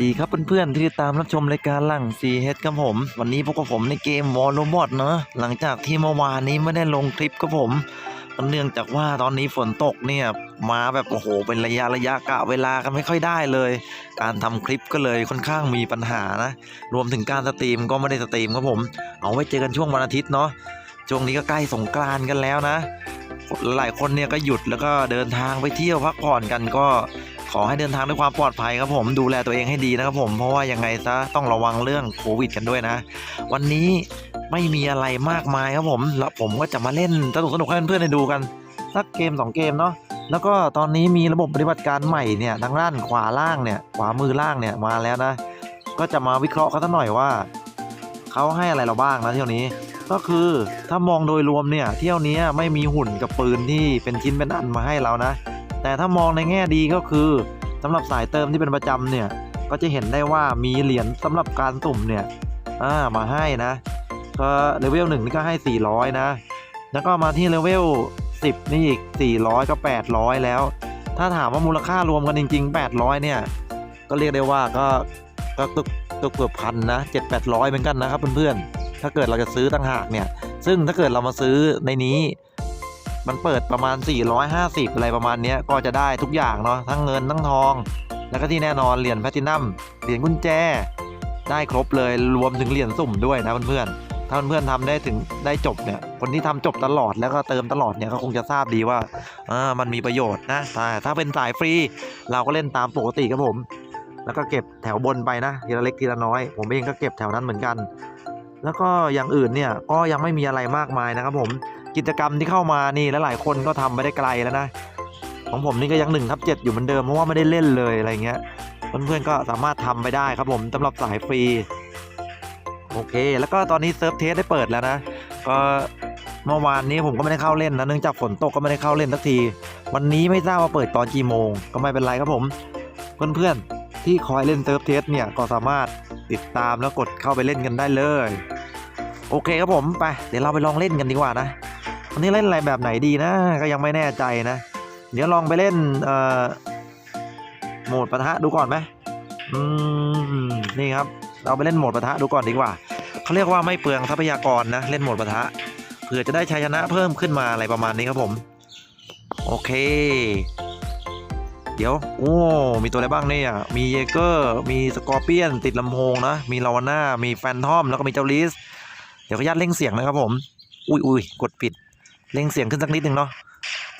สวัสดีครับเพื่อนๆที่ติดตามรับชมรายการหลัง CH ครับผม วันนี้พบกับผมในเกม w a r r o b o t เนอะหลังจากที่เมื่อวานนี้ไม่ได้ลงคลิปครับผมเนื่องจากว่าตอนนี้ฝนตกเนี่ยมาแบบโอ้โหเป็นระยะระยะกะเวลากันไม่ค่อยได้เลย การทำคลิปก็เลยค่อนข้างมีปัญหานะ รวมถึงการสตรีมก็ไม่ได้สตรีมครับผม เอาไว้เจอกันช่วงวันอาทิตย์เนาะช่วงนี้ก็ใกล้สงกรานต์กันแล้วนะ หลายคนเนี่ยก็หยุดแล้วก็เดินทางไปเที่ยวพักผ่อนกันก็ ขอให้เดินทางด้วยความปลอดภัยครับผมดูแลตัวเองให้ดีนะครับผมเพราะว่ายังไงซะต้องระวังเรื่องโควิดกันด้วยนะ วันนี้ไม่มีอะไรมากมายครับผมแล้วผมก็จะมาเล่นสนุกสนุกให้เพื่อนๆได้ดูกันสักเกม 2 เกมเนาะแล้วก็ตอนนี้มีระบบปฏิบัติการใหม่เนี่ยทางด้านขวาล่างเนี่ยขวามือล่างเนี่ยมาแล้วนะ ก็จะมาวิเคราะห์กันสักหน่อยว่าเขาให้อะไรเราบ้างนะเที่ยวนี้ ก็คือถ้ามองโดยรวมเนี่ยเที่ยวนี้ไม่มีหุ่นกับปืนที่เป็นชิ้นเป็นอันมาให้เรานะ แต่ถ้ามองในแง่ดีก็คือสำหรับสายเติมที่เป็นประจำเนี่ยก็จะเห็นได้ว่ามีเหรียญสำหรับการสุ่มเนี่ยามาให้นะก็เลเวลหนึ่งนี่ก็ให้ 400 นะ แล้วก็มาที่เลเวล10 นี่อีก 400 ก็ 800 แล้ว ถ้าถามว่ามูลค่ารวมกันจริง ๆ 800 เนี่ย ก็เรียกได้ว่าก็ก็ตึกตึกเกือบพันนะ7 800 เหมือนกันนะครับเพื่อนๆ ถ้าเกิดเราจะซื้อต่างหากเนี่ย ซึ่งถ้าเกิดเรามาซื้อในนี้ มันเปิดประมาณ 450 อะไรประมาณนี้ก็จะได้ทุกอย่างเนาะทั้งเงินทั้งทอง แล้วก็ที่แน่นอนเหรียญแพลตินัมเหรียญกุญแจ ได้ครบเลยรวมถึงเหรียญสุ่มด้วยนะเพื่อนๆถ้าเพื่อนๆทำได้ถึงได้จบเนี่ยคนที่ทำจบตลอดแล้วก็เติมตลอดเนี่ยก็คงจะทราบดีว่าอ่ามันมีประโยชน์นะแต่ถ้าเป็นสายฟรี เราก็เล่นตามปกติครับผม แล้วก็เก็บแถวบนไปนะทีละเล็กทีละน้อย ผมเองก็เก็บแถวนั้นเหมือนกัน แล้วก็อย่างอื่นเนี่ยก็ยังไม่มีอะไรมากมายนะครับผม กิจกรรมที่เข้ามานี่และหลายคนก็ทำไปได้ไกลแล้วนะ ของผมนี่ก็ยัง1ทับ7อยู่เหมือนเดิมเพราะว่าไม่ได้เล่นเลยอะไรเงี้ยเพื่อนๆก็สามารถทำไปได้ครับผมสำหรับสายฟรีโอเค แล้วก็ตอนนี้เซิร์ฟเทสได้เปิดแล้วนะก็เมื่อวานนี้ผมก็ไม่ได้เข้าเล่นนะเนื่องจากฝนตกก็ไม่ได้เข้าเล่นสักที วันนี้ไม่ทราบว่าเปิดตอนกี่โมง ก็ไม่เป็นไรครับผม เพื่อนๆที่คอยเล่นเซิร์ฟเทสเนี่ยก็สามารถติดตามแล้วกดเข้าไปเล่นกันได้เลย โอเคครับผมไปเดี๋ยวเราไปลองเล่นกันดีกว่านะ วันนี้เล่นอะไรแบบไหนดีนะ ก็ยังไม่แน่ใจนะ เดี๋ยวลองไปเล่นเอ่อโหมดปะทะดูก่อนไหมอืมนี่ครับ เราไปเล่นโหมดปะทะดูก่อนดีกว่าเขาเรียกว่าไม่เปลืองทรัพยากรนะเล่นโหมดปะทะเผื่อจะได้ชัยชนะเพิ่มขึ้นมาอะไรประมาณนี้ครับผม โอเค เดี๋ยวโอ้มีตัวอะไรบ้างเนี่ยมีเยเกอร์มีสกอร์เปียน ติดลำโพงนะ มีลาวาน่ามีแฟนทอมแล้วก็มีเจ้าลิส เดี๋ยวขออนุญาตเร่งเสียงนะครับผม อุ้ยอุ้ยกดผิด เร่งเสียงขึ้นสักนิดหนึ่งเนาะ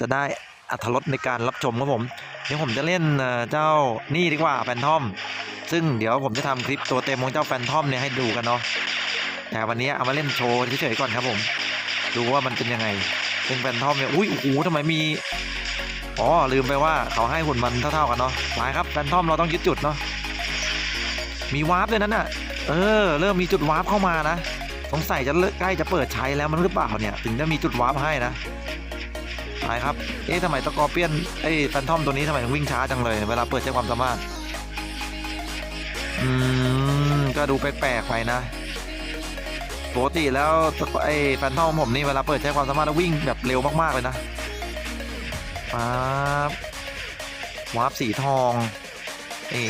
จะได้อัธรสในการรับชมครับผมเดี๋ยวผมจะเล่นเจ้านี่ดีกว่าแฟนทอม ซึ่งเดี๋ยวผมจะทำคลิปตัวเต็มของเจ้าแฟนทอมเนี่ยให้ดูกันเนาะแต่วันนี้เอามาเล่นโชว์เฉยๆก่อนครับผม ดูว่ามันเป็นยังไงซึ่งแฟนทอมเนี่ยอุ้ยโอ้โหทำไมมีอ๋อลืมไปว่าเขาให้หุ่นมันเท่าๆกันเนาะไปครับแฟนทอมเราต้องยึดจุดเนาะมีวาร์ปด้วยนั้นน่ะเออ เริ่มมีจุดวาร์ปเข้ามานะ สงสัยจะใกล้จะเปิดใช้แล้วมันหรือเปล่าเนี่ย ถึงจะมีจุดวาร์ปให้นะไปครับ เอ๊ะทำไมตะกอเปี้ยนไอ้แฟนทอมตัวนี้ทำไมถึงวิ่งช้าจังเลย เวลาเปิดใช้ความสามารถ อืม ก็ดูแปลกๆไปนะ ปกติแล้วไอ้แฟนทอมผมนี่เวลาเปิดใช้ความสามารถแล้ววิ่งแบบเร็วมากๆเลยนะป๊าบวาร์ปสีทองเอ๋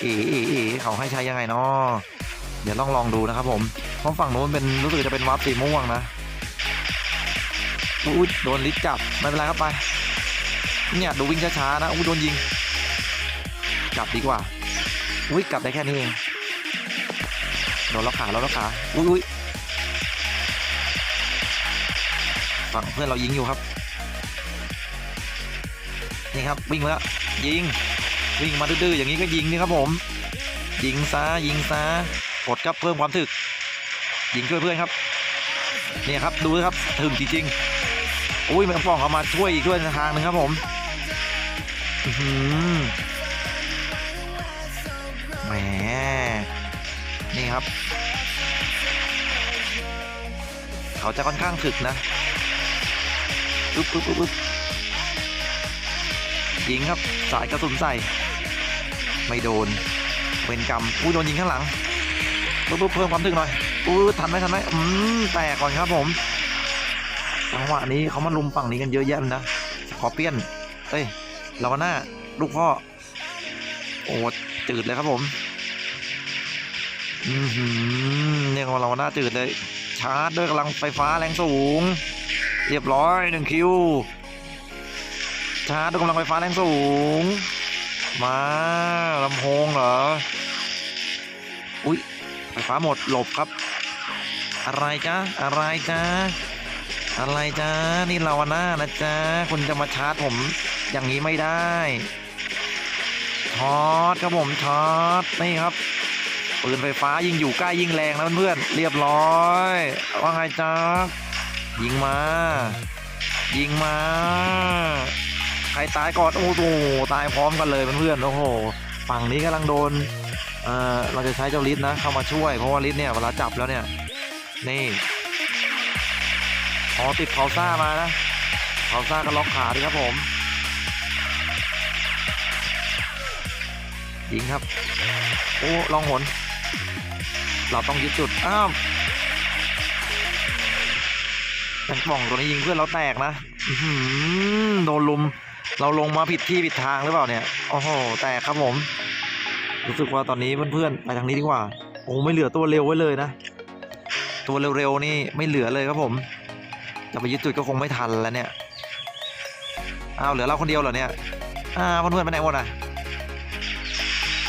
เอ๋เอ๋เอ๋เขาให้ใช้ยังไงเนาะเดี๋ยวลองลองดูนะครับผมเพราะฝั่งนู้นเป็นรู้สึกจะเป็นวาร์ปสีม่วงนะอุ้ยโดนลิจับไม่เป็นไรครับไป เนี่ยดูวิ่งช้าๆนะอุ้ยโดนยิง กลับดีกว่าอุ้ยกลับได้แค่นี้เองโดนล็อกขาโดนล็อกขาอุ้ยอุ้ยฝั่งเพื่อนเรายิงอยู่ครับนี่ครับวิ่งมาแล้วยิงวิ่งมาดื้อๆอย่างนี้ก็ยิงนี่ครับผม ยิงซะยิงซะกดครับเพิ่มความถึก ยิงช่วยเพื่อนครับเนี่ยครับดูนะครับถึงจริงๆอุ้ยแมงป่องเอามาช่วยอีกด้วยทางหนึงครับผมอื้อหือแหมนี่ครับ เขาจะค่อนข้างถึกนะปึ๊บปึ๊บปึ๊บปึ๊บยิงครับสายกระสุนใส่ ไม่โดนเป็นกรรมอุ้ยโดนยิงข้างหลังปุ๊บปุ๊บเพิ่มความถึงหน่อย อุ้ทันไหมทันไหมอืมแตกก่อนครับผมจังหวะนี้เขามาลุมฝั่งนี้กันเยอะแยะนะสกอเปียน เอ้ยลาวาน่าลูกพ่อ โอ้จืดเลยครับผมอือหือเนี่ยของเราหน้าจืดเลย ชาร์จด้วยกำลังไฟฟ้าแรงสูง เรียบร้อยหนึ่งคิว ชาร์จด้วยกำลังไฟฟ้าแรงสูง มาลำโพงเหรอ อุ๊ยไฟฟ้าหมดหลบครับ อะไรจ๊ะอะไรจ๊ะอะไรจ๊ะนี่เราหน้านะจ๊ะคุณจะมาชาร์จผมอย่างนี้ไม่ได้ช็อตครับผมช็อตนี่ครับปืนไฟฟ้ายิงอยู่ใกล้ยิงแรงนะเพื่อนๆเรียบร้อยว่าไงจ๊ะยิงมา ยิงมา ใครตายก่อนโอ้โหตายพร้อมกันเลยเพื่อนๆโอ้โหฝั่งนี้กำลังโดนเออเราจะใช้เจ้าลิศนะเข้ามาช่วยเพราะว่าลิศเนี่ยเวลาจับแล้วเนี่ย นี่อ๋อติดเผาซ่ามานะเผาซ่าก็ล็อกขาดิครับผมยิงครับ โอ้ลองหน เราต้องยึดจุด อ้าวแมงป่องตัวนี้ยิงเพื่อนเราแตกนะโดนลุม เราลงมาผิดที่ผิดทางหรือเปล่าเนี่ย โอ้โห แตกครับผม รู้สึกว่าตอนนี้เพื่อนๆ ไปทางนี้ดีกว่า โอ้ไม่เหลือตัวเร็วไว้เลยนะ ตัวเร็วๆนี่ไม่เหลือเลยครับผมจะไปยึดจุดก็คงไม่ทันแล้วเนี่ยอ้าวเหลือเราคนเดียวเหรอเนี่ยอ้าวเพื่อนๆไปไหนหมดอะ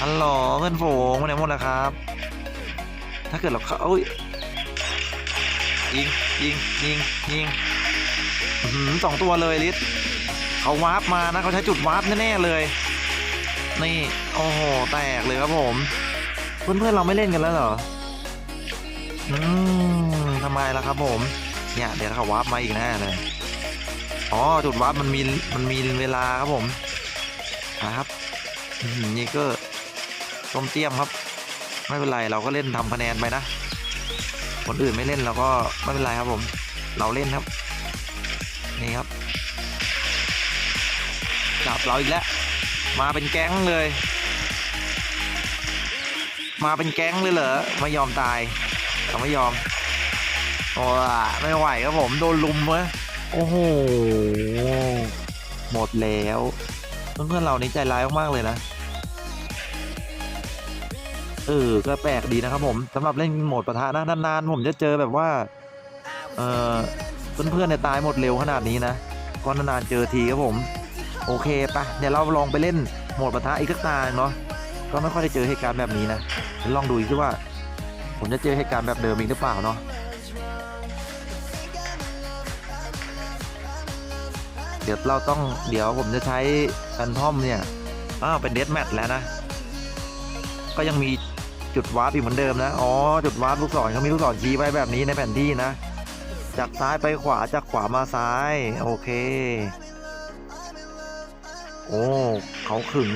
ฮัลโหลเพื่อนฝูงไปไหนหมดนะครับ ถ้าเกิดเราเขาเอ้ยยิงยิงยิงยิงอื้อหือสองตัวเลยลิศเขาวาร์ปมานะเขาใช้จุดวาร์ปแน่ๆเลย นี่โอ้โหแตกเลยครับผม เพื่อนๆเราไม่เล่นกันแล้วเหรอ อืมทำไมล่ะครับผม เนี่ยเดี๋ยวเขาวาร์ปมาอีกแน่เลยอ๋อจุดวาร์ปมันมีมันมีเวลาครับผมนะครับนี่ก็ต้มเตี้ยมครับ ไม่เป็นไรเราก็เล่นทำคะแนนไปนะคนอื่นไม่เล่นเราก็ไม่เป็นไรครับผม เราเล่นครับ นี่ครับจับเราอีกแล้วมาเป็นแก๊งเลย มาเป็นแก๊งเลยเหรอไม่ยอมตาย เราไม่ยอมโอ้ไม่ไหวครับผมโดนลุมว้ยโอ้โหหมดแล้วเพื่อนๆเรานี่ใจร้ายมากๆเลยนะเออก็แปลกดีนะครับผมสำหรับเล่นโหมดปะทะนะนานๆผมจะเจอแบบว่าเออเพื่อนๆเนี่ยตายหมดเร็วขนาดนี้นะก็นานๆเจอทีครับผม โอเคปะเดี๋ยวเราลองไปเล่นโหมดปะทะอีกสักตาเนาะก็ไม่ค่อยได้เจอเหตุการณ์แบบนี้นะเดี๋ยวลองดูอีกทีว่า ผมจะเจอเหตุการณ์แบบเดิมอีกหรือเปล่าเนาะเดี๋ยวเราต้องเดี๋ยวผมจะใช้แฟนทอมเนี่ยอ้าวเป็นเดสแมทแล้วนะ ก็ยังมีจุดวาร์ปอีกเหมือนเดิมนะอ๋อจุดวาร์ปลูกศรเขามีลูกศรชี้ไว้แบบนี้ในแผนที่นะ จากซ้ายไปขวาจากขวามาซ้าย โอเค โอ้เขาขึง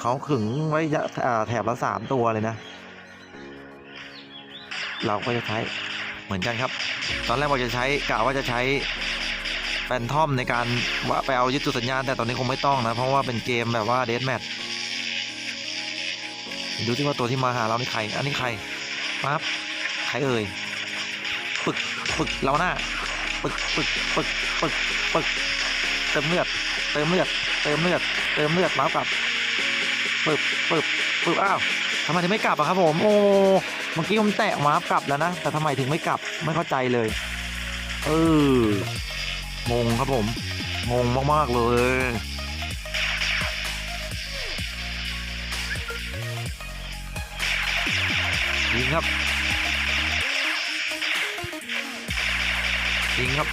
เขาขึงไว้แถบละสามตัวเลยนะ เราก็จะใช้เหมือนกันครับ ตอนแรกว่าจะใช้กะว่าจะใช้แฟนทอมในการว่าไปเอายึดจุดสัญญาณแต่ตอนนี้คงไม่ต้องนะ เพราะว่าเป็นเกมแบบว่าเดสแมทดูที่ว่าตัวที่มาหาเรานี่ใคร อันนี้ใครปั๊บใครเอ่ยปึกปึกเราหน้าปึกปึกปึกปึกปึกเติมเลือดเติมเลือดเติมเลือดเติมเลือดแล้วกลับปึบปึบปึบอ้าวทำไมถึงไม่กลับอะครับผมโอ้ เมื่อกี้ผมแตะวาร์ปกลับแล้วนะ แต่ทำไมถึงไม่กลับไม่เข้าใจเลย เอองงครับผม งงมากๆเลยยิงครับยิงครับ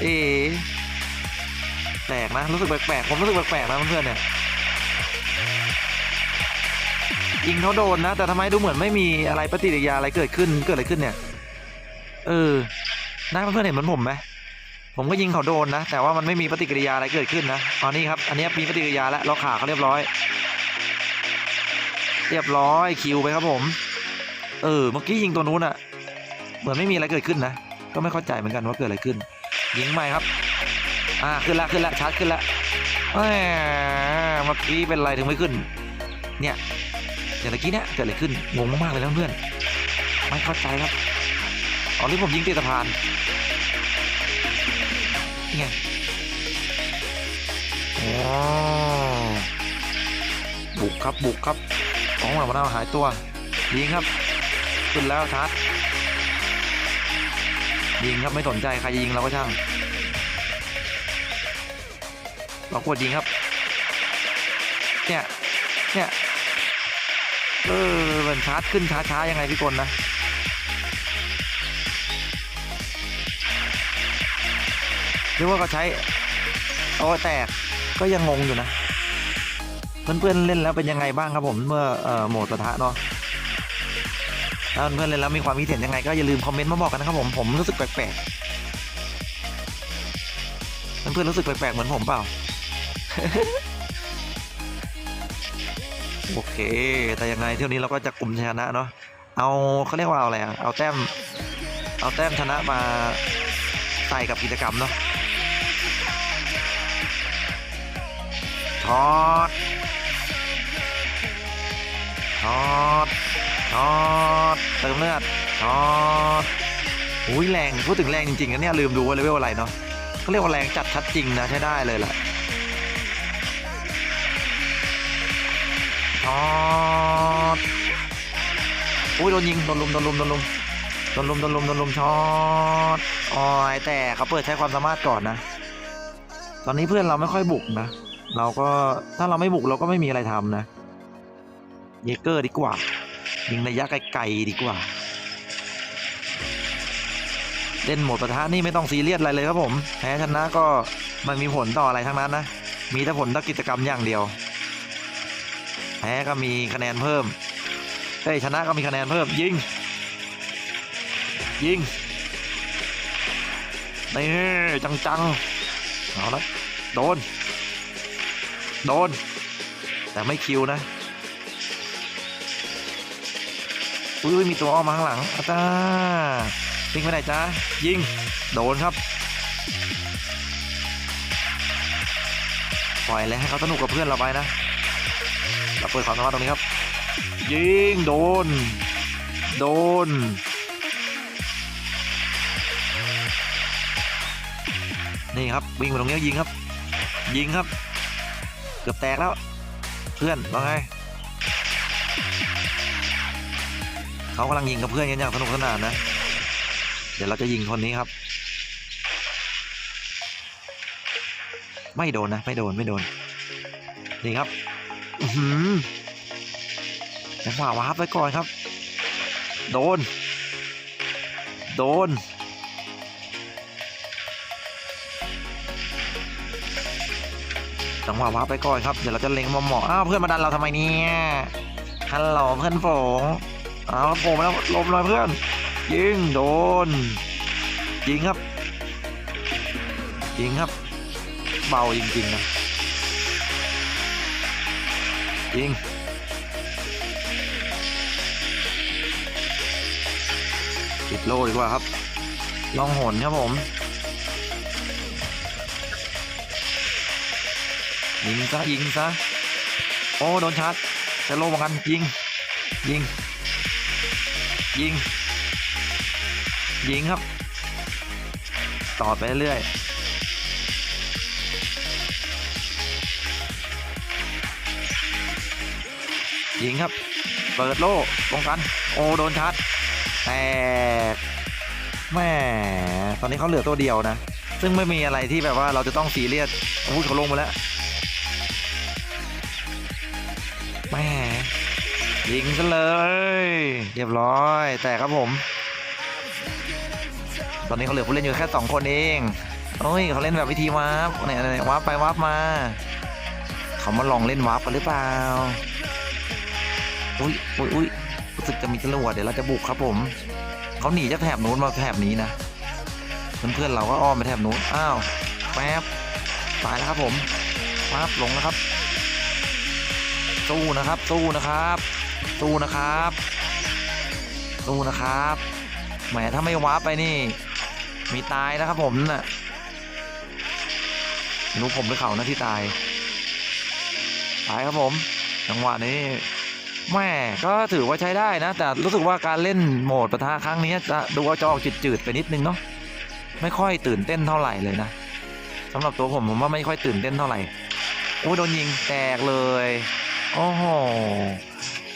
เอแปลกนะ รู้สึกแปลกๆผมรู้สึกแปลกๆนะเพื่อนๆเนี่ย ยิงเขาโดนนะ แต่ทำไมดูเหมือนไม่มีอะไรปฏิกิริยาอะไรเกิดขึ้นเกิดอะไรขึ้นเนี่ย เออน่าเพื่อนๆเห็นเหมือนผมไหมผมก็ยิงเขาโดนนะ แต่ว่ามันไม่มีปฏิกิริยาอะไรเกิดขึ้นนะตอนนี้ครับ อันนี้มีปฏิกิริยาแล้วล็อกขาเขาเรียบร้อย เรียบร้อยคิวไปครับผม เออเมื่อกี้ยิงตัวนู้นอะเหมือนไม่มีอะไรเกิดขึ้นนะก็ไม่เข้าใจเหมือนกันว่าเกิดอะไรขึ้น ยิงใหม่ครับ อ่าขึ้นละขึ้นละชาร์จขึ้นละแหมเมื่อกี้เป็นอะไรถึงไม่ขึ้น เนี่ย อย่างเมื่อกี้เนี่ยเกิดอะไรขึ้นงงมากๆเลยนะเพื่อนไม่เข้าใจครับอ๋อที่ผมยิงติดสะพานนี่ไงอ๋อครับบุกครับของหลังมะนาหายตัวยิงครับขึ้นแล้วชาร์จยิงครับไม่สนใจใครจะยิงเราก็ช่างเรากดยิงครับเนี่ยเนี่ย เออเหมันชาร์จขึ้นช้าๆยังไงพี่กลนะหรือว่าเขาใช้โอ้แตกก็ยังงงอยู่นะ เพื่อนๆเล่นแล้วเป็นยังไงบ้างครับผมเมื่อออโหมดปะทะเนาะถ้าเพื่อนๆเล่นแล้วมีความคิดเห็นยังไงก็อย่าลืมคอมเมนต์มาบอกกันนะครับผมผมรู้สึกแปลกๆเพื่อนๆรู้สึกแปลกๆเหมือนผมเปล่า โอเค แต่ยังไงเที่ยวนี้เราก็จะกลุ่มชนะเนาะ เอาเขาเรียกว่าเอาอะไรอะเอาแต้ม เอาแต้มชนะมาใส่กับกิจกรรมเนาะช็อตช็อตช็อตเติมเลือดช็อตอุ้ยแรง พูดถึงแรงจริงๆนะเนี่ยลืมดูว่าเลเวลอะไรเนาะเขาเรียกว่าแรงจัดชัดจริงนะใช้ได้เลยแหละ ช็อตอุ้ยโดนยิงโดนลุมโดนลุมโดนลุมโดนลุมโดนลุมโดนลุมช็อตอ๋อยแต่เขาเปิดใช้ความสามารถก่อนนะ ตอนนี้เพื่อนเราไม่ค่อยบุกนะ เราก็ถ้าเราไม่บุกเราก็ไม่มีอะไรทำนะ เยเกอร์ดีกว่า ยิงระยะไกลๆดีกว่า เล่นหมดประทะนี่ไม่ต้องซีเรียสอะไรเลยครับผม แพ้ชนะก็มันมีผลต่ออะไรทั้งนั้นนะ มีแต่ผลต่อกิจกรรมอย่างเดียว พ้ก็มีคะแนนเพิ่มเฮ้ยชนะก็มีคะแนนเพิ่มยิง ยิงนี่จังๆเอาละโดน โดน แต่ไม่คิวนะอุ้ยมีตัวออกมาข้างหลังอาจายิงไปไหนจ้ายิง โดนครับ ปล่อยเลยให้เขาสนุกกับเพื่อนเราไปนะ เปิดความสามารถตรงนี้ครับ ยิงโดน โดน นี่ครับวิ่งมาตรงนี้ยิงครับ ยิงครับ เกือบแตกแล้ว เพื่อนว่าไงเขากำลังยิงกับเพื่อนกันอย่างสนุกสนานนะ เดี๋ยวเราจะยิงคนนี้ครับ ไม่โดนนะ ไม่โดนไม่โดนนี่ครับ จังหวะวาร์ปไว้ก่อนครับ โดน โดน จังหวะวาร์ปไปก่อนครับ เดี๋ยวเราจะเล็งมาหมออ้าวเพื่อนมาดันเราทำไมเนี่ยฮัลโหลเพื่อนฝูงอ้าวโผล่มาแล้วลมเลยเพื่อน ยิงโดน ยิงครับ ยิงครับ เบาจริงๆนะ ยิงติดโลดีกว่าครับ ลองหนครับผมยิงซะยิงซะโอ้โดนชาร์จจะโลเหมือนกันยิง ยิง ยิง ยิงครับ ต่อไปเรื่อย ยิงครับ เปิดโล่ป้องกัน โอ้โดนชาร์จแตกแม่ตอนนี้เขาเหลือตัวเดียวนะ ซึ่งไม่มีอะไรที่แบบว่าเราจะต้องซีเรียสโอ้ยเขาลงมาแล้วแม่ยิงกันเลย เรียบร้อย แต่ครับผม ตอนนี้เขาเหลือผู้เล่นอยู่แค่สองคนเองโอ้ยเขาเล่นแบบวิธีวาร์ปเนี่ยเนี่ยวาร์ปไปวาร์ปมา เขามาลองเล่นวาร์ปกันหรือเปล่า อุ้ยอุ้ยอุ้ยรู้สึกจะมีจรวดเดี๋ยวเราจะบุกครับผมเขาหนีจากแถบนู้นมาแถบนี้นะเพื่อนๆเราก็อ้อมไปแถบนู้นอ้าวแป๊บตายแล้วครับผมปั๊บลงนะครับ สู้นะครับ สู้นะครับ สู้นะครับ สู้นะครับแหมถ้าไม่วาปไปนี่ มีตายนะครับผมน่ะรู้ผมหรือเขานะที่ตายตายครับผม จังหวะนี้ แม่ก็ถือว่าใช้ได้นะ แต่รู้สึกว่าการเล่นโหมดปะทะครั้งนี้จะดูว่าจะออกจืดๆไปนิดนึงเนาะไม่ค่อยตื่นเต้นเท่าไหร่เลยนะสำหรับตัวผมผมว่าไม่ค่อยตื่นเต้นเท่าไหร่โอ้โดนยิงแตกเลยโอ้โห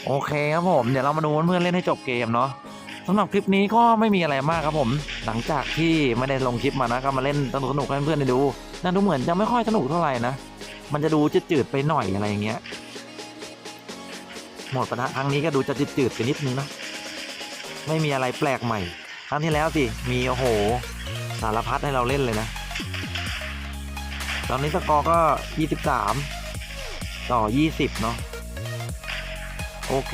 โอเคครับผมเดี๋ยวเรามาดูเพื่อนเล่นให้จบเกมเนาะสำหรับคลิปนี้ก็ไม่มีอะไรมากครับผม หลังจากที่ไม่ได้ลงคลิปมานะก็มาเล่นสนุกๆให้เพื่อนได้ดูน่าดูเหมือนจะไม่ค่อยสนุกเท่าไหร่นะมันจะดูจืดๆไปหน่อยอะไรอย่างเงี้ย หมดปะทะครั้งนี้ก็ดูจะจืดๆไปนิดนึงนะไม่มีอะไรแปลกใหม่ ครั้งที่แล้วสิ มีโอ้โห สารพัดให้เราเล่นเลยนะ ตอนนี้สกอร์ก็ 23 ต่อ 20 เนาะโอเค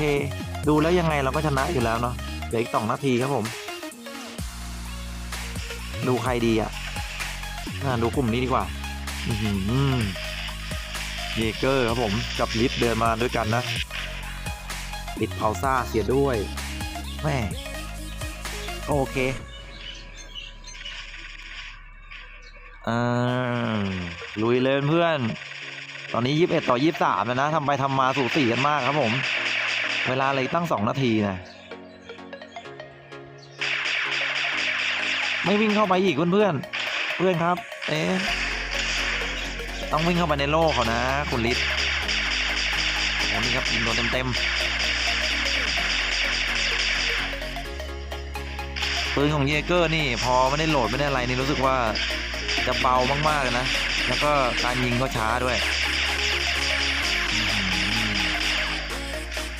ดูแล้วยังไงเราก็ชนะอยู่แล้วเนาะเหลืออีกสองนาทีครับผม ดูใครดีอะอ่าดูกลุ่มนี้ดีกว่าอือหือเยเกอร์ครับผม กับลิฟเดินมาด้วยกันนะ ปิดเผาซ่าเสียด้วยแม่โอเคอ่าลุยเลยเพื่อน ตอนนี้ยี่สิบเอ็ดต่อยี่สิบสามแล้วนะทำไปทำมาสูสีกันมากครับผม เวลาเลยตั้งสองนาทีนะไม่วิ่งเข้าไปอีกเพื่อนๆ เพื่อนครับ เอ๊ะต้องวิ่งเข้าไปในโลกเขานะ คุณลิศอันนี้ครับยิงโดนเต็มๆ ปืนของเยเกอร์นี่พอไม่ได้โหลดไม่ได้อะไรนี่รู้สึกว่าจะเบามากๆนะ แล้วก็การยิงก็ช้าด้วย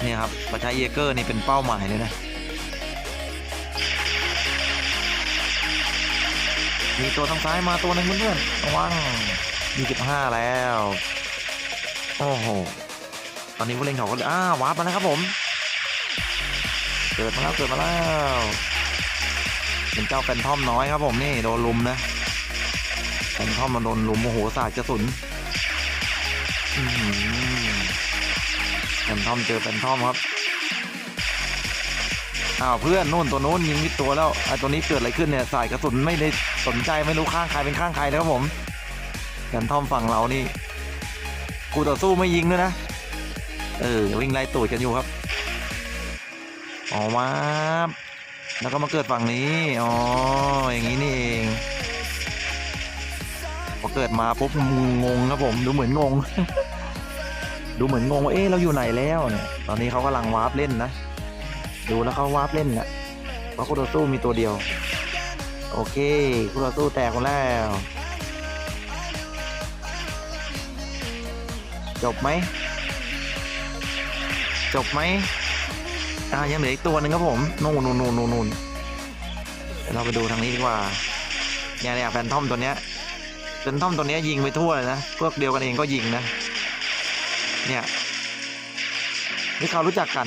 นี่ครับประชาเยเกอร์นี่เป็นเป้าหมายเลยนะมีตัวทางซ้ายมาตัวหนึ่งเพื่อนๆระวัง25 แล้ว โอ้โห ตอนนี้ผู้เล่นเขาก็อ้าวาร์ปมาแล้วครับผม เกิดมาแล้ว เกิดมาแล้ว เป็นเจ้าแฟนทอมน้อยครับผมนี่โดนลุมนะแฟนทอมมันโดนลุมโอ้โหสาดกระสุนแฟนทอมเจอแฟนทอมครับอ้าวเพื่อนนู่นตัวนู้นยิงมิดตัวแล้วไอ้ตัวนี้เกิดอะไรขึ้นเนี่ยสายกระสุนไม่ได้สนใจไม่รู้ข้างใครเป็นข้างใครนะครับผมแฟนทอมฝั่งเรานี่กูต่อสู้ไม่ยิงด้วยนะเออวิ่งไล่ตูดกันอยู่ครับออกมา แล้วก็มาเกิดฝั่งนี้ อ๋อ อย่างนี้นี่เอง พอเกิดมาปุ๊บงงครับผม ดูเหมือนงง ดูเหมือนงงว่าเอ๊ะเราอยู่ไหนแล้วเนี่ย ตอนนี้เขากำลังวาร์ปเล่นนะ ดูแล้วเขาวาร์ปเล่นนะเพราะคู่ต่อสู้มีตัวเดียว โอเคคู่ต่อสู้แตกหมดแล้ว จบไหม จบไหม อ่ายังเหลืออีกตัวหนึ่งครับผมนู่นนู่นนู่นนู่นเดี๋ยวเราไปดูทางนี้ดีกว่าเนี่ยเนี่ยแฟนทอมตัวเนี้ยแฟนทอมตัวเนี้ยยิงไปทั่วเลยนะพวกเดียวกันเองก็ยิงนะ เนี่ยนี่เขารู้จักกัน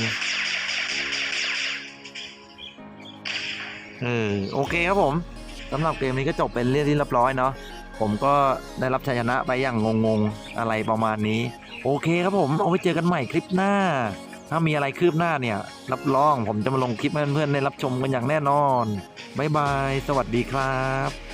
เออโอเคครับผมสำหรับเกมนี้ก็จบเป็นเรื่องที่เรียบร้อยเนาะผมก็ได้รับชัยชนะไปอย่างงงๆอะไรประมาณนี้ โอเคครับผมเอาไว้เจอกันใหม่คลิปหน้า ถ้ามีอะไรคืบหน้าเนี่ย รับรองผมจะมาลงคลิปให้เพื่อนๆได้รับชมกันอย่างแน่นอน บ๊ายบาย สวัสดีครับ